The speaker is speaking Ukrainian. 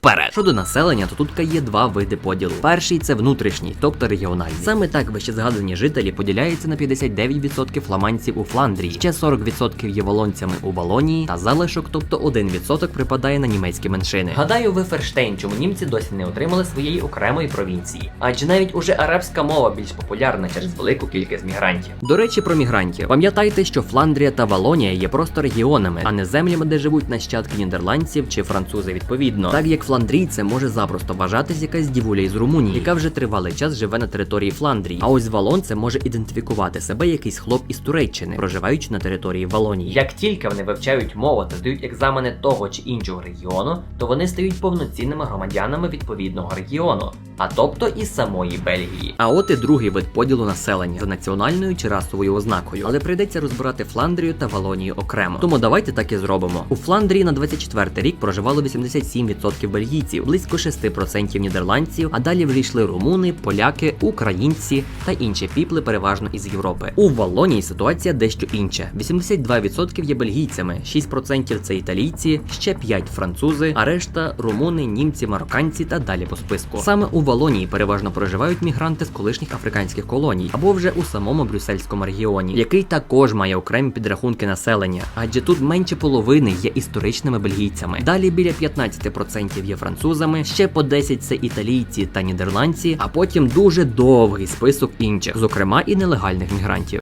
Вперед щодо населення, то тут є два види поділу. Перший це внутрішній, тобто регіональний. Саме так вище згадані жителі поділяються на 59% фламандців у Фландрії, ще 40% є волонцями у Валонії, та залишок, тобто 1% припадає на німецькі меншини. Гадаю, ви Ферштейн, чому німці досі не отримали своєї окремої провінції, адже навіть уже арабська мова більш популярна через велику кількість мігрантів. До речі, про мігрантів. Пам'ятайте, що Фландрія та Валонія є просто регіонами, а не землями, де живуть нащадки нідерландців чи французи відповідно. Так як фландрійцем може запросто вважатись якась дівуля із Румунії, яка вже тривалий час живе на території Фландрії. А ось валонцем може ідентифікувати себе якийсь хлоп із Туреччини, проживаючи на території Валонії. Як тільки вони вивчають мову та здають екзамени того чи іншого регіону, то вони стають повноцінними громадянами відповідного регіону, а тобто і самої Бельгії. А от і другий вид поділу населення за національною чи расовою ознакою, але прийдеться розбирати Фландрію та Валонію окремо. Тому давайте так і зробимо. У Фландрії на 24 рік проживало 87% бельгійців, близько 6% нідерландців, а далі вже румуни, поляки, українці та інші піпли, переважно із Європи. У Валонії ситуація дещо інша: 82% є бельгійцями, 6% це італійці, ще 5 французи, а решта румуни, німці, марокканці та далі по списку. Саме у Валонії переважно проживають мігранти з колишніх африканських колоній або вже у самому брюссельському регіоні, який також має окремі підрахунки населення, адже тут менше половини є історичними бельгійцями. Далі біля 15% є французами, ще по 10 це італійці та нідерландці, а потім дуже довгий список інших, зокрема і нелегальних мігрантів.